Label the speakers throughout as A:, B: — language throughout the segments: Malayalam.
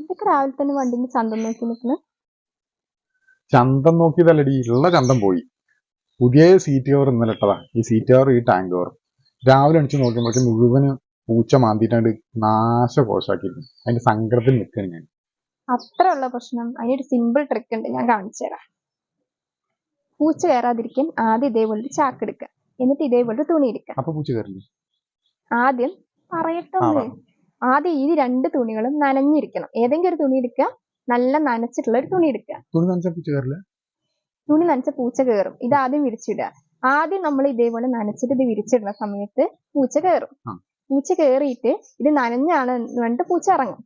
A: ഇതൊക്കെ രാവിലെ തന്നെ വണ്ടിന്റെ ചന്തം നോക്കി നിൽക്കുന്നു.
B: ചന്തം നോക്കിയതല്ലടി ഉള്ള ചന്തം പോയി. പുതിയ സീറ്റ് കവർ ഇന്നലെ ഇട്ടതാ. ഈ സീറ്റ് കവർ ഈ ടാങ്ക് കവർ രാവിലെ അടിച്ച് നോക്കുമ്പോഴേക്കും മുഴുവൻ പൂച്ച മാന്തിയിട്ടാണ്ട് നാശകോശാക്കിയിരുന്നു അതിന്റെ സങ്കടത്തിൽ നിൽക്കുകയാണ് ഞാൻ.
A: അത്ര ഉള്ള പ്രശ്നം. അതിനൊരു സിമ്പിൾ ട്രിക്ക് ഉണ്ട്. ഞാൻ കാണിച്ചു തരാം. പൂച്ച കയറാതിരിക്കാൻ ആദ്യം ഇതേപോലെ ചാക്കെടുക്കുക ചാക്ക് എടുക്കുക. എന്നിട്ട് ഇതേപോലെ തുണി എടുക്കുക.
B: അപ്പൊ പൂച്ച കയറില്ലേ?
A: ആദ്യം പറയട്ടെ. ആദ്യം ഈ രണ്ട് തുണികളും നനഞ്ഞിരിക്കണം. ഏതെങ്കിലും ഒരു തുണി എടുക്കുക. നല്ല നനച്ചിട്ടുള്ള ഒരു തുണി എടുക്കുക.
B: തുണി നനച്ച പൂച്ച കയറില്ല
A: തുണി നനച്ച പൂച്ച കയറും ഇത് ആദ്യം വിരിച്ചിടുക. ആദ്യം നമ്മൾ ഇതേപോലെ നനച്ചിട്ട് ഇത് വിരിച്ചിടുന്ന സമയത്ത് പൂച്ച കയറും പൂച്ച കയറിയിട്ട് ഇത് നനഞ്ഞാണ് രണ്ട് പൂച്ച ഇറങ്ങും.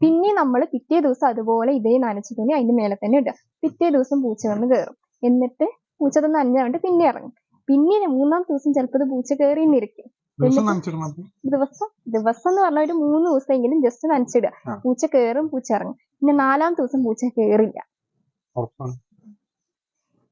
A: പിന്നെ നമ്മൾ പിറ്റേ ദിവസം അതുപോലെ ഇതേ നനച്ച തുണി അതിന്റെ മേലെ തന്നെ ഇടുക. പിറ്റേ ദിവസം പൂച്ച വന്ന് കയറും എന്നിട്ട് പൂച്ച അത് നനഞ്ഞാണ്ട് പിന്നെ ഇറങ്ങും. പിന്നെ മൂന്നാം ദിവസം ചിലപ്പോൾ ഇത് പൂച്ച കയറി നിൽക്കും
B: ദിവസം
A: ദിവസം എന്ന് പറഞ്ഞ ഒരു മൂന്ന് ദിവസമെങ്കിലും ജസ്റ്റ് നനച്ചിടുക. പൂച്ച കയറും പൂച്ച ഇറങ്ങും. പിന്നെ നാലാം ദിവസം പൂച്ച കയറില്ല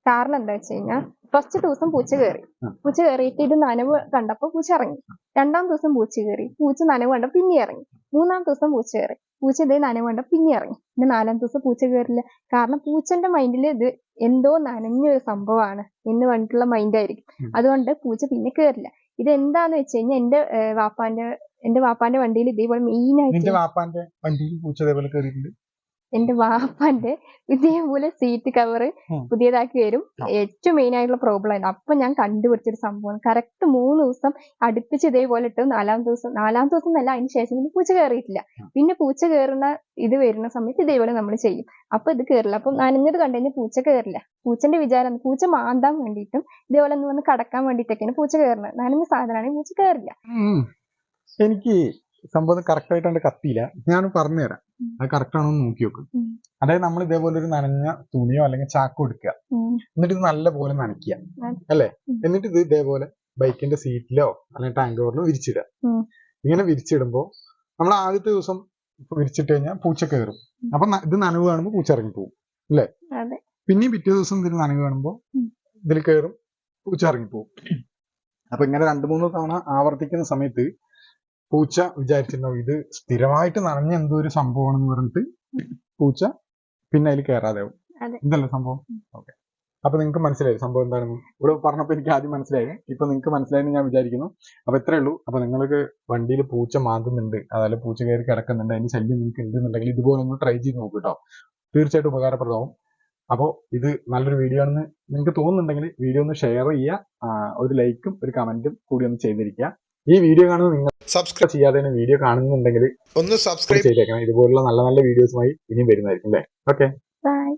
A: കാരണം എന്താ വെച്ച് കഴിഞ്ഞാൽ ഫസ്റ്റ് ദിവസം പൂച്ച കയറി പൂച്ച കയറിയിട്ട് ഇത് നനവ് കണ്ടപ്പോ പൂച്ച ഇറങ്ങി. രണ്ടാം ദിവസം പൂച്ച കയറി പൂച്ച നനവ് കണ്ട പിന്നെ ഇറങ്ങി. മൂന്നാം ദിവസം പൂച്ച കയറി പൂച്ച ഇതേ നനവ് കണ്ട പിന്നെ ഇറങ്ങി. പിന്നെ നാലാം ദിവസം പൂച്ച കയറില്ല കാരണം പൂച്ചന്റെ മൈൻഡിൽ ഇത് എന്തോ നനഞ്ഞൊരു സംഭവമാണ് എന്ന് പറഞ്ഞിട്ടുള്ള മൈൻഡ് ആയിരിക്കും. അതുകൊണ്ട് പൂച്ച പിന്നെ കയറില്ല ഇത് എന്താന്ന് വെച്ച് കഴിഞ്ഞാൽ എന്റെ വാപ്പാന്റെ എന്റെ വാപ്പാന്റെ വണ്ടിയിൽ ഇതേപോലെ മെയിൻ ആയിട്ട്
B: വാപ്പാന്റെ വണ്ടിയിൽ പൂച്ച ഇതേപോലെ കയറിയിട്ടുണ്ട്
A: എന്റെ വാപ്പാന്റെ ഇതേപോലെ സീറ്റ് കവർ പുതിയതാക്കി വരും ഏറ്റവും മെയിൻ ആയിട്ടുള്ള പ്രോബ്ലം ആയിരുന്നു. അപ്പൊ ഞാൻ കണ്ടുപിടിച്ചൊരു സംഭവം. കറക്റ്റ് മൂന്ന് ദിവസം അടുപ്പിച്ച് ഇതേപോലെ ഇട്ടു. നാലാം ദിവസം നാലാം ദിവസം എന്നല്ല അതിന് ശേഷം പിന്നെ പൂച്ച കയറിയിട്ടില്ല പിന്നെ പൂച്ച കയറുന്ന ഇത് വരുന്ന സമയത്ത് ഇതേപോലെ നമ്മൾ ചെയ്യും. അപ്പൊ ഇത് കയറില്ല അപ്പൊ നനഞ്ഞത് കണ്ടു കഴിഞ്ഞാൽ പൂച്ച കയറില്ല പൂച്ചന്റെ വിചാരം പൂച്ച മാന്താൻ വേണ്ടിയിട്ടും ഇതേപോലെ ഒന്ന് വന്ന് കടക്കാൻ വേണ്ടിയിട്ടൊക്കെയാണ് പൂച്ച കയറുന്നത് നനഞ്ഞ സാധനമാണെങ്കിൽ പൂച്ച കയറില്ല
B: എനിക്ക് സംഭവം കറക്റ്റ് ആയിട്ട് കത്തിയില്ല. ഞാൻ പറഞ്ഞുതരാം അത് കറക്റ്റ് ആണോ എന്ന് നോക്കി. നോക്ക് അതായത് നമ്മൾ ഇതേപോലെ ഒരു നനഞ്ഞ തുണിയോ അല്ലെങ്കിൽ ചാക്കോ എടുക്കുക. എന്നിട്ട് ഇത് നല്ല പോലെ നനയ്ക്കുക. അല്ലേ? എന്നിട്ട് ഇത് ഇതേപോലെ ബൈക്കിന്റെ സീറ്റിലോ അല്ലെങ്കിൽ ടാങ്ക് കവറിലോ വിരിച്ചിടുക. ഇങ്ങനെ വിരിച്ചിടുമ്പോൾ നമ്മൾ ആദ്യത്തെ ദിവസം വിരിച്ചിട്ട് കഴിഞ്ഞാൽ പൂച്ച കയറും. അപ്പൊ ഇത് നനവ് കാണുമ്പോൾ പൂച്ച ഇറങ്ങി പോകും
A: അതെ.
B: പിന്നെയും പിറ്റേ ദിവസം ഇതിൽ നനവ് കാണുമ്പോൾ. ഇതിൽ കയറും പൂച്ച പോകും അപ്പൊ ഇങ്ങനെ രണ്ടു മൂന്ന് തവണ ആവർത്തിക്കുന്ന സമയത്ത് പൂച്ച വിചാരിച്ചിട്ടുണ്ടാവും ഇത് സ്ഥിരമായിട്ട് നനഞ്ഞ എന്തോ ഒരു സംഭവമാണെന്ന് പറഞ്ഞിട്ട് പൂച്ച പിന്നെ അതിൽ കയറാതെ ആവും.
A: അതെ.
B: ഇതല്ലേ സംഭവം? ഓക്കെ. അപ്പൊ നിങ്ങൾക്ക് മനസ്സിലായി സംഭവം എന്താണെന്ന് ഇവിടെ പറഞ്ഞപ്പോൾ എനിക്ക് ആദ്യം മനസ്സിലായി ഇപ്പൊ നിങ്ങൾക്ക് മനസ്സിലായെന്ന് ഞാൻ വിചാരിക്കുന്നു. അപ്പൊ ഇത്രേ ഉള്ളൂ. അപ്പൊ നിങ്ങൾക്ക് വണ്ടിയിൽ പൂച്ച മാന്തുന്നുണ്ട്. അതായത് പൂച്ച കയറി കിടക്കുന്നുണ്ട്. അതിന് ശല്യം നിങ്ങൾക്ക് ഉണ്ടെന്നുണ്ടെങ്കിൽ ഇതുപോലെ ഒന്ന് ട്രൈ ചെയ്ത് നോക്കൂ കേട്ടോ തീർച്ചയായിട്ടും ഉപകാരപ്രദമാവും. അപ്പോൾ ഇത് നല്ലൊരു വീഡിയോ ആണെന്ന് നിങ്ങൾക്ക് തോന്നുന്നുണ്ടെങ്കിൽ വീഡിയോ ഒന്ന് ഷെയർ ചെയ്യുക. ഒരു ലൈക്കും ഒരു കമന്റും കൂടി ഒന്ന് ചെയ്തിരിക്കുക. ഈ വീഡിയോ കാണുന്ന നിങ്ങൾ
C: സബ്സ്ക്രൈബ്
B: ചെയ്യാതെ തന്നെ വീഡിയോ കാണുന്നുണ്ടെങ്കിൽ
C: ഒന്ന് സബ്സ്ക്രൈബ്
B: ചെയ്തേക്കണം. ഇതുപോലുള്ള നല്ല നല്ല വീഡിയോസുമായി ഇനിയും വരുന്നതായിരിക്കും അല്ലേ? Okay
A: bye